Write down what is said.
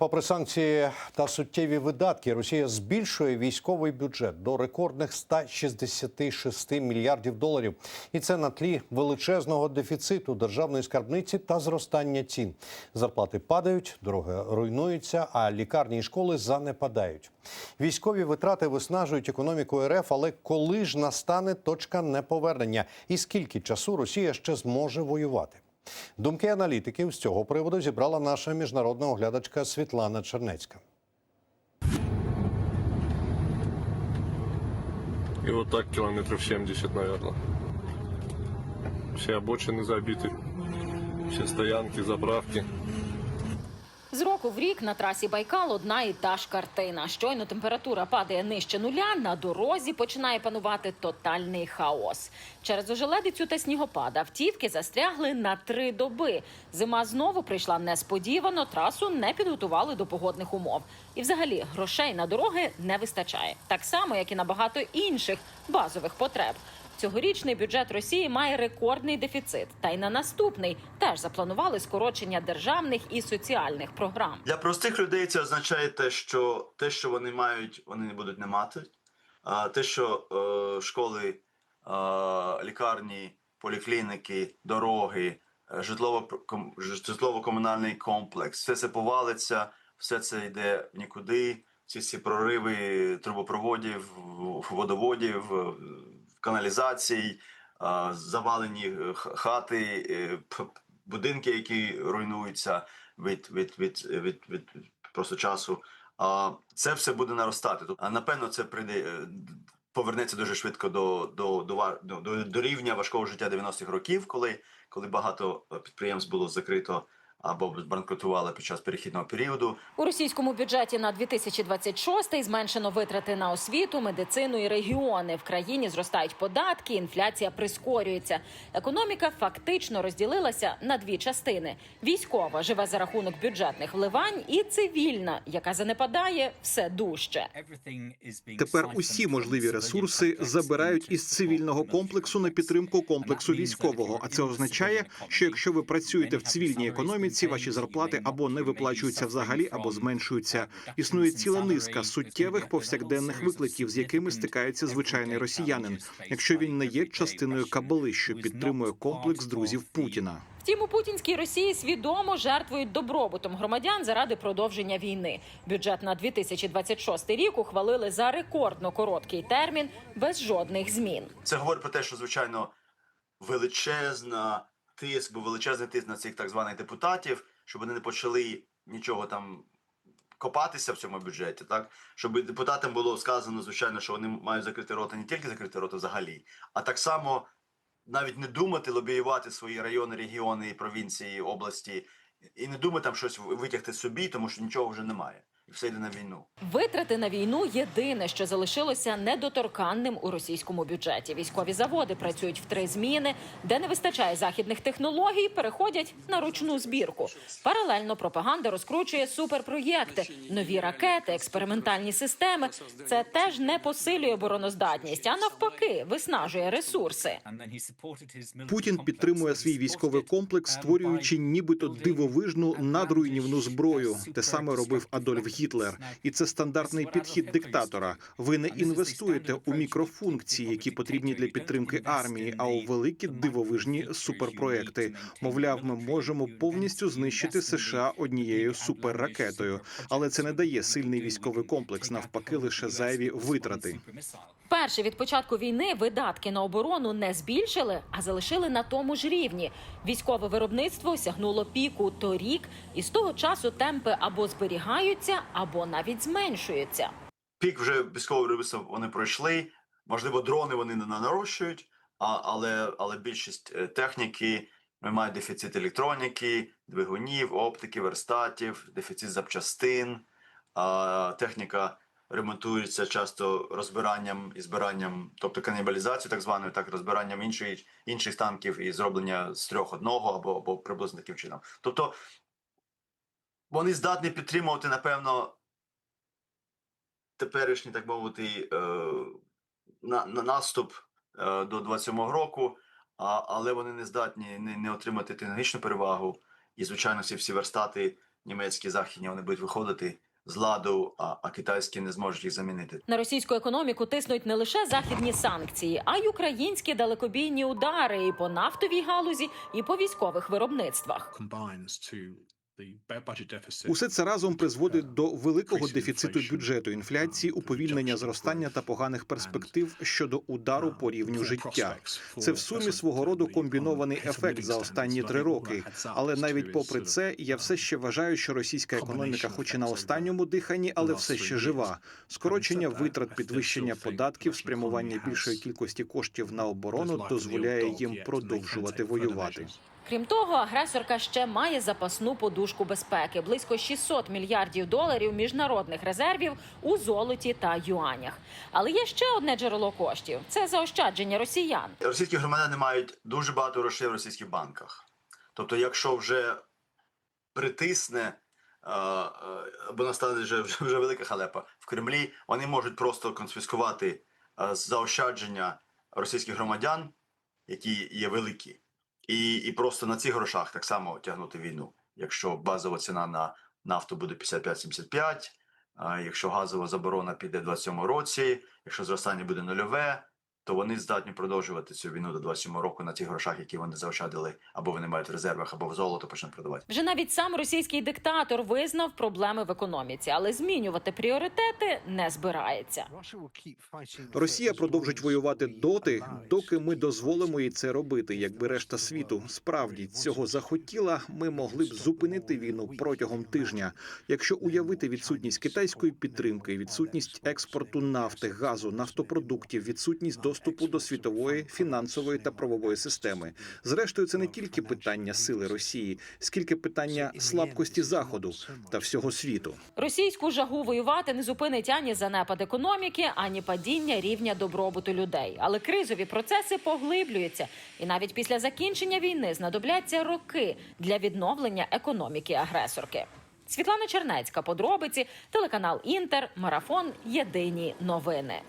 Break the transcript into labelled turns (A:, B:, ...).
A: Попри санкції та суттєві видатки, Росія збільшує військовий бюджет до рекордних 166 мільярдів доларів, і це на тлі величезного дефіциту державної скарбниці та зростання цін. Зарплати падають, дороги руйнуються, а лікарні і школи занепадають. Військові витрати виснажують економіку РФ, але коли ж настане точка неповернення, і скільки часу Росія ще зможе воювати? Думки аналітиків з цього приводу зібрала наша міжнародна оглядачка Світлана Чернецька.
B: І вот так километров 70, наверное. Все обочины забиты, все стоянки, заправки.
C: З року в рік на трасі Байкал одна і та ж картина. Щойно температура падає нижче нуля. На дорозі починає панувати тотальний хаос. Через ожеледицю та снігопад автівки застрягли на три доби. Зима знову прийшла несподівано. Трасу не підготували до погодних умов. І, взагалі, грошей на дороги не вистачає, так само як і на багато інших базових потреб. Цьогорічний бюджет Росії має рекордний дефіцит, та й на наступний теж запланували скорочення державних і соціальних програм.
D: Для простих людей це означає те, що те, що вони мають, вони не будуть не мати. А те, що е, школи, е, лікарні, поліклініки, дороги, е, житлово ком- житлово-комунальний комплекс, все це повалиться, все це йде в нікуди. Ці прориви трубопроводів, водоводів, е, каналізацій, завалені е, хати, е, будинки, які руйнуються від, від, від, від, від просто часу. Це все буде наростати. А напевно, це прийде. е, Повернеться дуже швидко до, до, до, до, до, рівня важкого життя 90-х років, коли, коли багато підприємств було закрито або збанкрутували під час перехідного періоду.
C: У російському бюджеті на 2026 зменшено витрати на освіту, медицину і регіони. В країні зростають податки, інфляція прискорюється. Економіка фактично розділилася на дві частини: військова живе за рахунок бюджетних вливань, і цивільна, яка занепадає все дужче.
E: Тепер усі можливі ресурси забирають із цивільного комплексу на підтримку комплексу військового. А це означає, що якщо ви працюєте в цивільній економіці, ваші зарплати або не виплачуються взагалі, або зменшуються. Існує ціла низка суттєвих повсякденних викликів, з якими стикається звичайний росіянин, якщо він не є частиною кабали, що підтримує комплекс друзів Путіна.
C: Втім, у путінській Росії свідомо жертвують добробутом громадян заради продовження війни. Бюджет на 2026 рік ухвалили за рекордно короткий термін без жодних змін.
D: Це говорить про те, що звичайно величезна тиск, був величезний тиск на цих так званих депутатів, щоб вони не почали нічого там копатися в цьому бюджеті, так? Щоб депутатам було сказано, звичайно, що вони мають закрити рота не тільки закрити рота взагалі, а так само навіть не думати лобіювати свої райони, регіони, провінції, області, і не думати там щось витягти собі, тому що нічого вже немає, і все йде на війну.
C: Витрати на війну єдине, що залишилося недоторканним у російському бюджеті. Військові заводи працюють в три зміни, де не вистачає західних технологій, переходять на ручну збірку. Паралельно пропаганда розкручує суперпроєкти, нові ракети, експериментальні системи. Це теж не посилює обороноздатність, а навпаки, виснажує ресурси.
E: Путін підтримує свій військовий комплекс, створюючи нібито дивовижну надруйнівну зброю. Те саме робив Адольф Гітлер, і це стандартний підхід диктатора. Ви не інвестуєте у мікрофункції, які потрібні для підтримки армії, а у великі дивовижні суперпроекти. Мовляв, ми можемо повністю знищити США однією суперракетою, але це не дає сильний військовий комплекс, навпаки, лише зайві витрати.
C: Вперше від початку війни видатки на оборону не збільшили, а залишили на тому ж рівні. Військове виробництво сягнуло піку торік, і з того часу темпи або зберігаються, або навіть зменшуються.
D: пік вже військового виробництва вони пройшли. Можливо, дрони вони не нарощують, а, але, але більшість е, техніки ми маємо дефіцит електроніки, двигунів, оптики, верстатів, дефіцит запчастин. А, техніка ремонтується часто розбиранням і збиранням, тобто канібалізацією, так званою, так розбиранням інших, інших танків і зроблення з трьох одного або, або приблизно таким чином. Тобто вони здатні підтримувати, напевно, теперішній, так мовити, е, на, на наступ е, до 27-го року, а, але вони не здатні не, не отримати технологічну перевагу. І, звичайно, всі всі верстати німецькі західні вони будуть виходити з ладу, а, а китайські не зможуть їх замінити.
C: На російську економіку тиснуть не лише західні санкції, а й українські далекобійні удари і по нафтовій галузі, і по військових виробництвах.
E: Усе це разом призводить до великого дефіциту бюджету, інфляції, уповільнення зростання та поганих перспектив щодо удару по рівню життя. Це в сумі свого роду комбінований ефект за останні три роки. Але навіть попри це, я все ще вважаю, що російська економіка, хоч і на останньому диханні, але все ще жива. Скорочення витрат, підвищення податків, спрямування більшої кількості коштів на оборону дозволяє їм продовжувати воювати.
C: Крім того, агресорка ще має запасну подушку безпеки близько 600 мільярдів доларів міжнародних резервів у золоті та юанях. Але є ще одне джерело коштів це заощадження росіян.
D: Російські громадяни мають дуже багато грошей в російських банках. Тобто, якщо вже притисне е, е, або настане вже, вже велика халепа в Кремлі, вони можуть просто конфіскувати е, заощадження російських громадян, які є великі, і, і просто на цих грошах так само тягнути війну. Якщо базова ціна на нафту буде 55-75, а якщо газова заборона піде в 27 році, якщо зростання буде нульове, то вони здатні продовжувати цю війну до 27 року на тих грошах, які вони заощадили, або вони мають в резервах, або в золото почнуть продавати.
C: Вже навіть сам російський диктатор визнав проблеми в економіці, але змінювати пріоритети не збирається.
E: Росія продовжить воювати доти, доки ми дозволимо їй це робити. Якби решта світу справді цього захотіла, ми могли б зупинити війну протягом тижня. Якщо уявити відсутність китайської підтримки, відсутність експорту нафти, газу, нафтопродуктів, відсутність доступу до світової фінансової та правової системи. Зрештою, це не тільки питання сили Росії, скільки питання слабкості заходу та всього світу.
C: Російську жагу воювати не зупинить ані занепад економіки, ані падіння рівня добробуту людей. Але кризові процеси поглиблюються, і навіть після закінчення війни знадобляться роки для відновлення економіки агресорки. Світлана Чернецька, подробиці, телеканал Інтер, марафон. Єдині новини.